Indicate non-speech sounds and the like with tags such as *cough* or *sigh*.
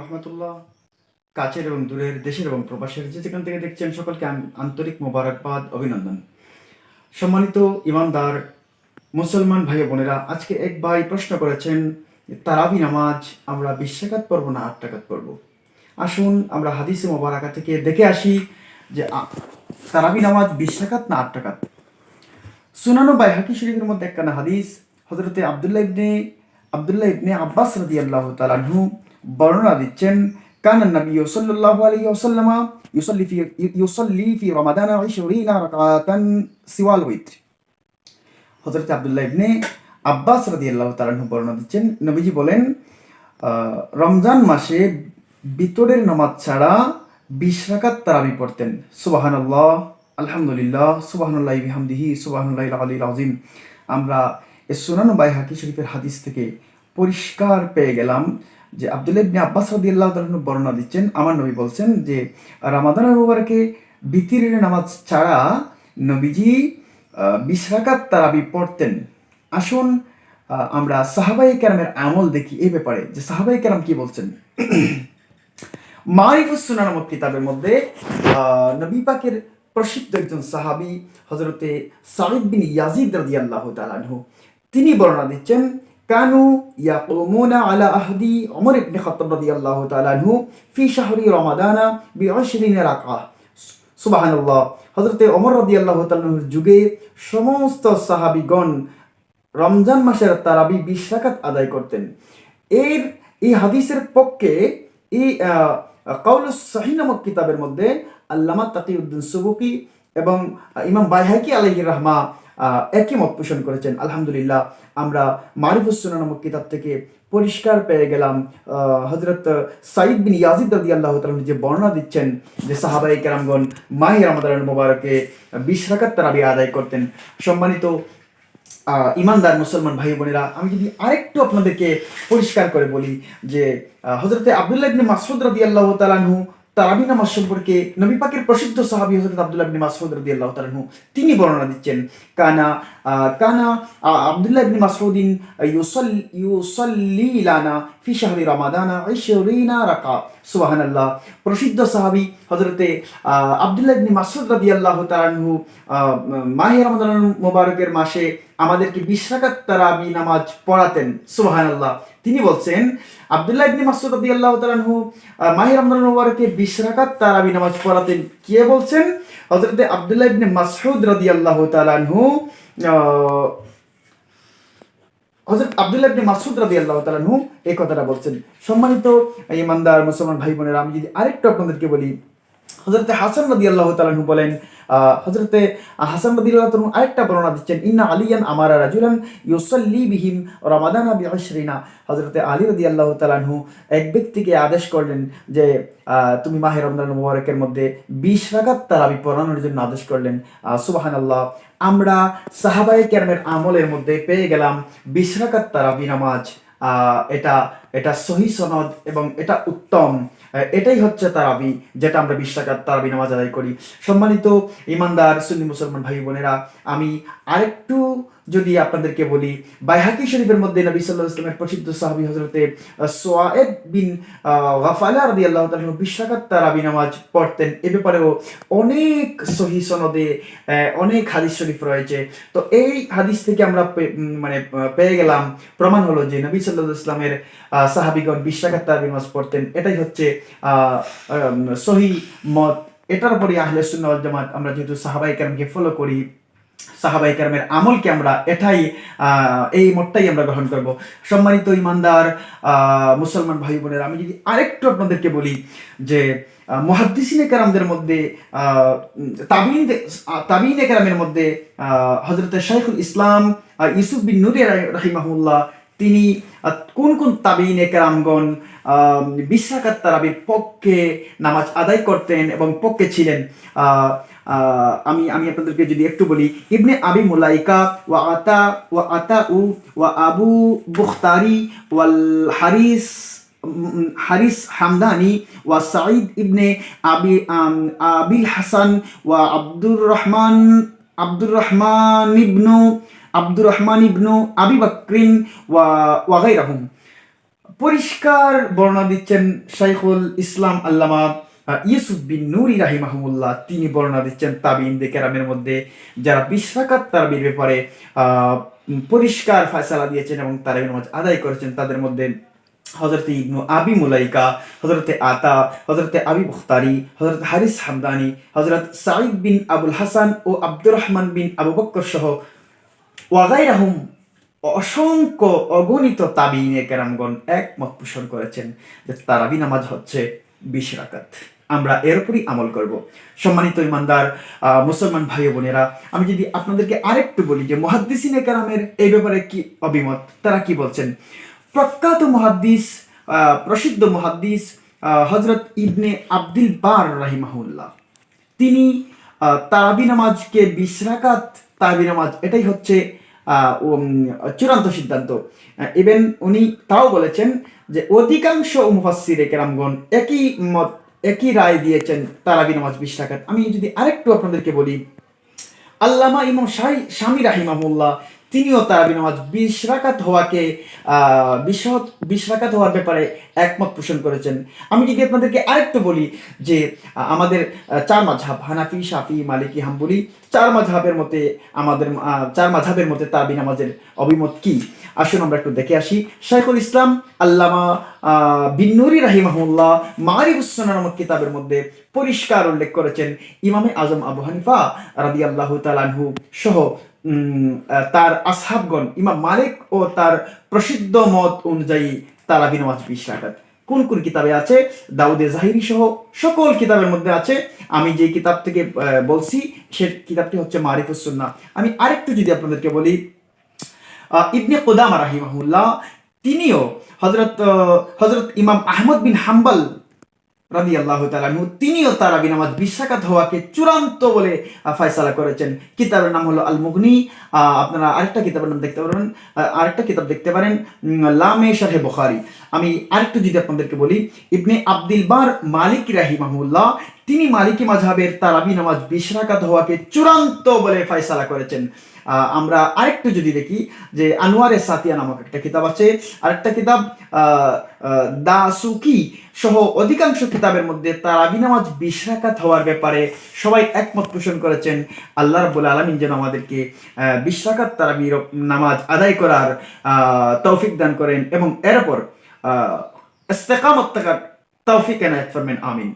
রহমতুল্লাহ। কাছের এবং দূরের, দেশের এবং প্রবাসের যে যেখান থেকে দেখছেন সকলকে আন্তরিক মোবারকবাদ, অভিনন্দন। সম্মানিত ইমানদার মুসলমান ভাই বোনেরা, আজকে এক ভাই প্রশ্ন করেছেন, তারাবি নামাজ আমরা বিশ্বাকাত পড়ব না আট টাকাত পড়ব? আসুন আমরা হাদিসে মোবারকা থেকে দেখে আসি যে তারাবি নামাজ বিশ্বাকাত না আট টাকাত সুনানো বাই হাকি শরীফের মধ্যে একখানা হাদিস হজরতে আবদুল্লাহ ইবনে আবদুল্লাহ ইবনে আব্বাস রাদিয়াল্লাহু তাআলা আনহু বর্ণনা দিচ্ছেন, কান নবী সাল্লাল্লাহু আলাইহি ওয়াসাল্লাম ইউসাল্লি ফি ইউসাল্লি ফি রমাদান 20 রাকাতান সিওয়াল উইত্র হজরত আবদুল্লাহ ইবনে আব্বাস রাদিয়াল্লাহু তাআলা বর্ণনা দিচ্ছেন, নবীজি বলেন রমজান মাসে বিতরের নামাজ ছাড়া বিশ রাকাত তারাবি পড়তেন। সুবহানাল্লাহ, আলহামদুলিল্লাহ, সুবহানাল্লাহি বিহামদিহি, সুবহানাল্লাহিল আলিয়্যিল আযীম। আমরা এই সুনান বাই হাকি শরীফের হাদিস থেকে পরিষ্কার পেয়ে গেলাম যে আব্দুল্লাহ ইবনে আব্বাস রাদিয়াল্লাহু তাআলা বর্ণনা দিচ্ছেন আমার নবী বলছেন যে রামাদানের মুবারকে বিতিরের নামাজ ছাড়া নবীজি আহ, বিশ রাকাত তারাবি পড়তেন। আসুন আমরা সাহাবাই কেরামের আমল দেখি এই ব্যাপারে। যে সাহাবাই কেরাম কি বলছেন? *clears throat* মারিফুস নামক কিতাবের মধ্যে নবী পাকের প্রসিদ্ধ একজন সাহাবী হজরতে সাইদ বিন ইয়াজিদ রাদিয়াল্লাহু তাআলা আনহু। তিনি বর্ণনা দিচ্ছেন, কানু ইয়াকুমুনা আলা আহদি ওমর ইবনে খাত্তাব রাদিয়াল্লাহু তাআলা আনহু ফি শাহরি রমাদানা বিআশরিন রাকাহ। সুবহানাল্লাহ, হযরতে ওমর রাদিয়াল্লাহু তাআলা আনহুর যুগে সমস্ত সাহাবীগণ রমজান মাসের তারাবি বিশ রাকাত আদায় করতেন। এর এই হাদিসের পক্ষে এই কাউল সহি নামক কিতাবের মধ্যে আল্লামা তাকিউদ্দিন সুবুকি এবং ইমাম বাইহাকি আলাইহি রহমা একই মত পোষণ করেছেন। আলহামদুলিল্লাহ, আমরা মারিফুসুনা নামক কিতাব থেকে পরিষ্কার পেয়ে গেলাম। হজরত সাইদ বিন ইয়াজিদ রাদি আল্লাহ যে বর্ণনা দিচ্ছেন যে সাহাবাই কেরামগণ মাহি রমাদান মোবারকে বিশ রাকাত তারাবি আদায় করতেন। সম্মানিত ইমানদার মুসলমান ভাই বোনেরা, আমি যদি আরেকটু আপনাদেরকে পরিষ্কার করে বলি যে হজরতে আবদুল্লাহ ইবনে মাসউদ রাদিয়াল্লাহু তাআলা আনহু তারাবি নামাজ সম্পর্কে নবী পাকের প্রসিদ্ধ সাহাবী হযরত আব্দুল্লাহ ইবনে মাসউদ রাদিয়াল্লাহু তিনি বর্ণনা দিচ্ছেন, কানা কানা আব্দুল্লাহ ইবনে মাসউদিন ইউসাল্লি ইউসাল্লি লানা ফি শাহরি রমাদানা 20 রাকা। সুবহানাল্লাহ, প্রসিদ্ধ সাহাবী হযরতে আব্দুল্লাহ ইবনে মাসউদ রাদিয়াল্লাহু তাআলা মাহে রমাদান মোবারকের মাসে আমাদেরকে বিশ তারাবি নামাজ পড়াতেন সুবহানাল্লাহ। তিনি বলছেন আব্দুল্লাহ ইবনে মাসউদ রাদিয়াল্লাহু তাআলা আনহু আহ, মাহে রমজান মুবারকে বিশ তারাবি নামাজ পড়াতেন। কে বলছেন? হযরতে আব্দুল্লাহ ইবনে মাসউদ রাদিয়াল্লাহু তাআলা আনহু আহ, হযরত আব্দুল্লাহ ইবনে মাসউদ রাদিয়াল্লাহু তাআলা আনহু এই কথাটা বলছেন। সম্মানিত ইমানদার মুসলমান ভাই বোনেরা আমি যদি আরেকটু আপনাদেরকে বলি হজরতে হাসান রাদি আল্লাহ তালাহু বলেন হজরতে হাসান রাদি আল্লাহ তালু আরেকটা বর্ণনা দিচ্ছেন, ইন্না আলিয়ান আমারা রাজুলান ইউসল্লি বিহিম রমাদানা বিআশরিনা। হজরতে আলী রাদি আল্লাহ তালাহু এক ব্যক্তিকে আদেশ করলেন যে তুমি মাহে রমজান মুবারকের মধ্যে বিশ রাকাত তারাবি পড়ানোর জন্য আদেশ করলেন। সুবাহান আল্লাহ আমরা সাহাবাই কেরামের আমলের মধ্যে পেয়ে গেলাম বিশ রাকাত তারাবি নামাজ। এটা এটা সহি সনদ এবং এটা উত্তম। এটাই হচ্ছে তারাবি, যেটা আমরা বিশ টাকার তারাবি নামাজ আদায় করি। সম্মানিত ইমানদার সুন্নি মুসলমান ভাই বোনেরা আমি আরেকটু যদি আপনাদেরকে বলি, বাইহাকি শরীফের মধ্যে নবী সাল্লাহ ইসলামের প্রসিদ্ধ সাহাবি হজরতে সোয়ায়েদ বিন গাফালা রাদি আল্লাহ তালু বিশ টাকার তারাবি নামাজ পড়তেন। এ ব্যাপারেও অনেক সহি সনদে অনেক হাদিস শরীফ রয়েছে। তো এই হাদিস থেকে আমরা মানে পেয়ে গেলাম। প্রমাণ হলো যে নবী সাল্লাহ ইসলামের সাহাবিগণ বিশ টাকার তারাবি নামাজ পড়তেন। এটাই হচ্ছে সহি মত। এটার উপরই আহলে ওয়াল জামাত, আমরা যেহেতু সাহাবাই কেরামকে ফলো করি সাহাবাই কেরামের আমলকে আমরা এটাই এই মতটাই আমরা গ্রহণ করব। সম্মানিত ইমানদার মুসলমান ভাই বোনের, আমি যদি আরেকটু আপনাদেরকে বলি যে মহাদ্দিসিনে কারামদের মধ্যে তাবিন তাবিনে কেরামের মধ্যে হজরত শাইখুল ইসলাম ইউসুফ বিন নুরি রাহিমাহুল্লাহ তিনি কোন কোন তাবিন কেরামগণ বিশ্বাকাত তারাবির পক্ষে নামাজ আদায় করতেন এবং পক্ষে ছিলেন? আমি আমি আপনাদেরকে যদি একটু বলি, ইবনে আবি মুলাইকা, ওয়া আতা ওয়া আতা উ ওয়া আবু বুখতারি, ওয়াল হারিস হারিস হামদানি, ওয়া সাঈদ ইবনে আবি আবিল হাসান, ওয়া আব্দুর রহমান আব্দুর রহমান ইবনু, আব্দুর রহমান ইবনু আবি বকরিন ওয়া ওয়া গায়রাহুম। পরিষ্কার বর্ণনা দিচ্ছেন শাইখুল ইসলাম আল্লামা ইউসুফ বিন নুরি রাহিমাহমুল্লাহ। তিনি বর্ণনা দিচ্ছেন তাবিন কেরামের মধ্যে, যারা বিশ্বকাত তারাবির ব্যাপারে পরিষ্কার ফয়সালা দিয়েছেন এবং তারাবির নামাজ আদায় করেছেন, তাদের মধ্যে হজরত ইবনু আবি মুলাইকা হজরতে আতা হজরতে আবি বুখতারি হজরত হারিস হামদানি হজরত সাইদ বিন আবুল হাসান ও আব্দুর রহমান বিন আবু বক্কর সহ ওয়াগাইরাহুম অসংখ্য অগণিত তাবিনে কেরামগণ একমত পোষণ করেছেন যে তারাবি নামাজ হচ্ছে বিশ আমরা এর উপরই আমল করব। সম্মানিত ইমানদার মুসলমান ভাই বোনেরা, আমি যদি আপনাদেরকে আরেকটু বলি যে মহাদ্দিসিনে কেরামের এই ব্যাপারে কি অভিমত, তারা কি বলছেন? প্রখ্যাত মহাদ্দিস প্রসিদ্ধ মহাদ্দিস হজরত ইবনে আব্দুল বার রাহিমাহুল্লাহ। তিনি তারাবি নামাজকে বিশ রাকাত তারাবি নামাজ, এটাই হচ্ছে চূড়ান্ত সিদ্ধান্ত। ইভেন উনি তাও বলেছেন যে অধিকাংশ মুফাসসিরে কেরামগণ একই মত, একই রায় দিয়েছেন তারাবি নামাজ বিশ রাকাত। আমি যদি আরেকটু আপনাদেরকে বলি, আল্লামা ইমাম শাহি স্বামী রাহিমাহুল্লাহ তিনিও তারাবি নামাজ বিশ রাকাত হওয়াকে বিশ বিশ রাকাত হওয়ার ব্যাপারে একমত পোষণ করেছেন। আমি যদি আপনাদেরকে আরেকটু বলি যে আমাদের চার মাঝহাব, হানাফি সাফি মালিকি, হাম্বুলি, চার মাঝহাবের মতে আমাদের চার মাঝাবের মতে তারাবি নামাজের অভিমত কি? আসুন আমরা একটু দেখে আসি। শাইখুল ইসলাম আল্লামা বিন্নুরি রাহিমাহুল্লাহ মারিফুসনা নামক কিতাবের মধ্যে পরিষ্কার উল্লেখ করেছেন। ইমামে আজম আবু হানিফা রাদি আল্লাহ তালানহু সহ তার আসহাবগণ, ইমাম মালিক ও তার প্রসিদ্ধ মত অনুযায়ী তারাবি নামাজ বিশ রাকাত। কোন কোন কিতাবে আছে? দাউদে জাহিরি সহ সকল কিতাবের মধ্যে আছে। আমি যে কিতাব থেকে বলছি সে কিতাবটি হচ্ছে মারিফুস সুন্নাহ। আমি আরেকটু যদি আপনাদেরকে বলি ইবনে কোদামা রাহিমাহুল্লাহ, তিনিও হজরত হজরত ইমাম আহমদ বিন হাম্বল রাদি আল্লাহ তালানহু তিনিও তারাবি নামাজ বিশ্বাকাত হওয়াকে চূড়ান্ত বলে ফয়সালা করেছেন। কিতাবের নাম হলো আল মুগনি আপনারা আরেকটা কিতাবের নাম দেখতে পারেন আরেকটা কিতাব দেখতে পারেন লামে শাহে বুখারি। আমি আরেকটু যদি আপনাদেরকে বলি, ইবনে আব্দুল বার মালিক রাহিমাহুল্লাহ তিনি মালিকি মাঝহাবের তারাবি নামাজ বিশ রাকাত হওয়াকে চূড়ান্ত বলে ফয়সালা করেছেন। আমরা আরেকটু যদি দেখি যে আনোয়ারে সাতিয়া নামক একটা কিতাব আছে, আরেকটা কিতাব দা সুকি সহ অধিকাংশ কিতাবের মধ্যে তারাবি নামাজ বিশ রাকাত হওয়ার ব্যাপারে সবাই একমত পোষণ করেছেন। আল্লাহ রব্বুল আলমিন যেন আমাদেরকে বিশ রাকাত তারাবি নামাজ আদায় করার তৌফিক দান করেন এবং এরপর ইস্তেকামত থাকার তৌফিক এনায়ত ফরমেন আমিন।